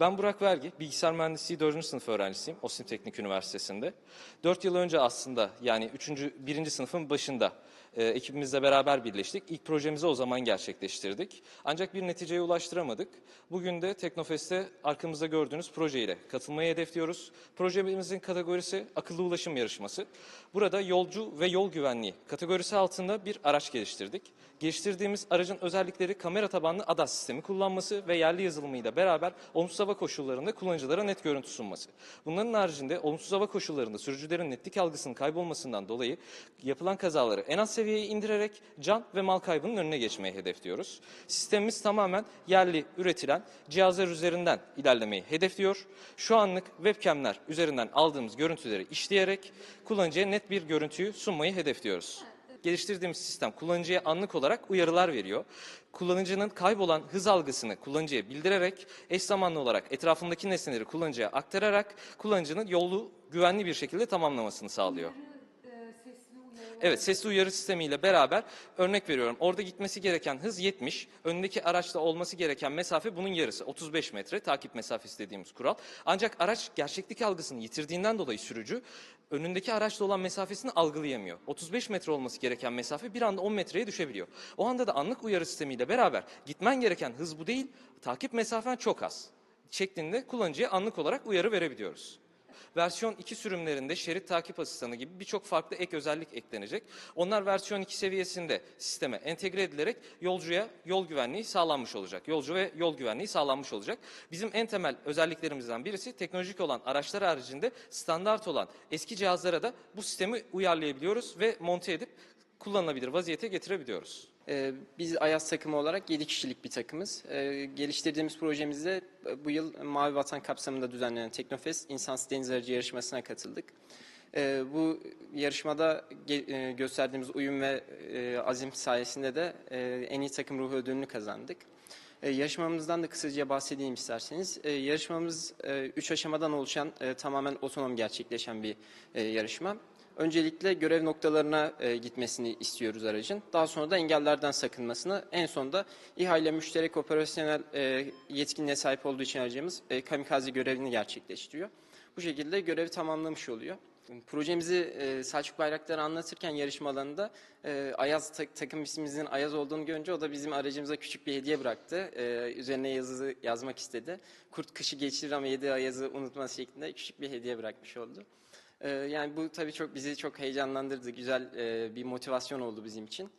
Ben Burak Vergi, bilgisayar mühendisliği 4. sınıf öğrencisiyim OSİM Teknik Üniversitesi'nde. 4 yıl önce aslında yani 3. 1. sınıfın başında e, ekibimizle beraber birleştik. İlk projemizi o zaman gerçekleştirdik. Ancak bir neticeye ulaştıramadık. Bugün de Teknofest'te arkamızda gördüğünüz projeyle katılmayı hedefliyoruz. Projemizin kategorisi akıllı ulaşım yarışması. Burada yolcu ve yol güvenliği kategorisi altında bir araç geliştirdik. Geliştirdiğimiz aracın özellikleri kamera tabanlı ADAS sistemi kullanması ve yerli yazılımıyla beraber olumsuz hava koşullarında kullanıcılara net görüntü sunması. Bunların haricinde olumsuz hava koşullarında sürücülerin netlik algısının kaybolmasından dolayı yapılan kazaları en az seviyeye indirerek can ve mal kaybının önüne geçmeyi hedefliyoruz. Sistemimiz tamamen yerli üretilen cihazlar üzerinden ilerlemeyi hedefliyor. Şu anlık webcamler üzerinden aldığımız görüntüleri işleyerek kullanıcıya net bir görüntüyü sunmayı hedefliyoruz geliştirdiğimiz sistem kullanıcıya anlık olarak uyarılar veriyor. Kullanıcının kaybolan hız algısını kullanıcıya bildirerek eş zamanlı olarak etrafındaki nesneleri kullanıcıya aktararak kullanıcının yolu güvenli bir şekilde tamamlamasını sağlıyor. Evet sesli uyarı sistemiyle beraber örnek veriyorum. Orada gitmesi gereken hız 70. Önündeki araçla olması gereken mesafe bunun yarısı. 35 metre takip mesafesi dediğimiz kural. Ancak araç gerçeklik algısını yitirdiğinden dolayı sürücü önündeki araçla olan mesafesini algılayamıyor. 35 metre olması gereken mesafe bir anda 10 metreye düşebiliyor. O anda da anlık uyarı sistemiyle beraber gitmen gereken hız bu değil, takip mesafen çok az şeklinde kullanıcıya anlık olarak uyarı verebiliyoruz. Versiyon 2 sürümlerinde şerit takip asistanı gibi birçok farklı ek özellik eklenecek. Onlar versiyon 2 seviyesinde sisteme entegre edilerek yolcuya yol güvenliği sağlanmış olacak. Yolcu ve yol güvenliği sağlanmış olacak. Bizim en temel özelliklerimizden birisi teknolojik olan araçlar haricinde standart olan eski cihazlara da bu sistemi uyarlayabiliyoruz ve monte edip kullanılabilir vaziyete getirebiliyoruz. Ee, Biz Ayaz takımı olarak 7 kişilik bir takımız. Ee, Geliştirdiğimiz projemizde e, bu yıl Mavi Vatan kapsamında düzenlenen Teknofest İnsansız Deniz Aracı yarışmasına katıldık. Ee, Bu yarışmada e, gösterdiğimiz uyum ve e, azim sayesinde de en iyi takım ruhu ödülünü kazandık. Yarışmamızdan da kısaca bahsedeyim isterseniz. Yarışmamız 3 aşamadan oluşan tamamen otonom gerçekleşen bir yarışma. Öncelikle görev noktalarına e, gitmesini istiyoruz aracın. Daha sonra da engellerden sakınmasını. En sonunda İHA ile müşterek operasyonel e, yetkinliğe sahip olduğu için aracımız e, kamikaze görevini gerçekleştiriyor. Bu şekilde görevi tamamlamış oluyor. Projemizi e, Selçuk Bayraktar'a anlatırken yarışma alanında Ayaz tak- takım ismimizin Ayaz olduğunu görünce o da bizim aracımıza küçük bir hediye bıraktı. Üzerine yazı yazmak istedi. Kurt kışı geçirir ama yedi Ayaz'ı unutmaz şeklinde küçük bir hediye bırakmış oldu. E, yani bu tabii çok bizi çok heyecanlandırdı. Güzel e, bir motivasyon oldu bizim için.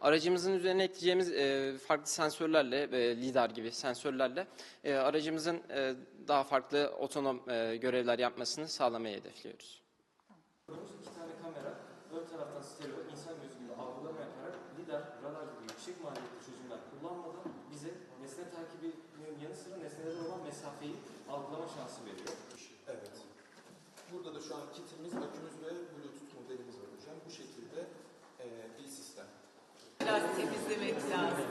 Aracımızın üzerine ekleyeceğimiz e, farklı sensörlerle, e, lidar gibi sensörlerle e, aracımızın e, daha farklı otonom e, görevler yapmasını sağlamayı hedefliyoruz. İki tane kamera, ön taraftan stereo, insan gözü gibi algılama yaparak lidar, radar gibi yüksek maliyetli çözümler kullanmadan bize nesne takibinin yanı sıra nesnelere olan mesafeyi algılama şansı veriyor. Burada da şu an kitimiz, akümüz ve bluetooth modelimiz var hocam. Bu şekilde e, bir sistem. Biraz temizlemek lazım.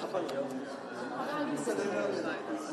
Kafayı yalnız. Kafayı yalnız.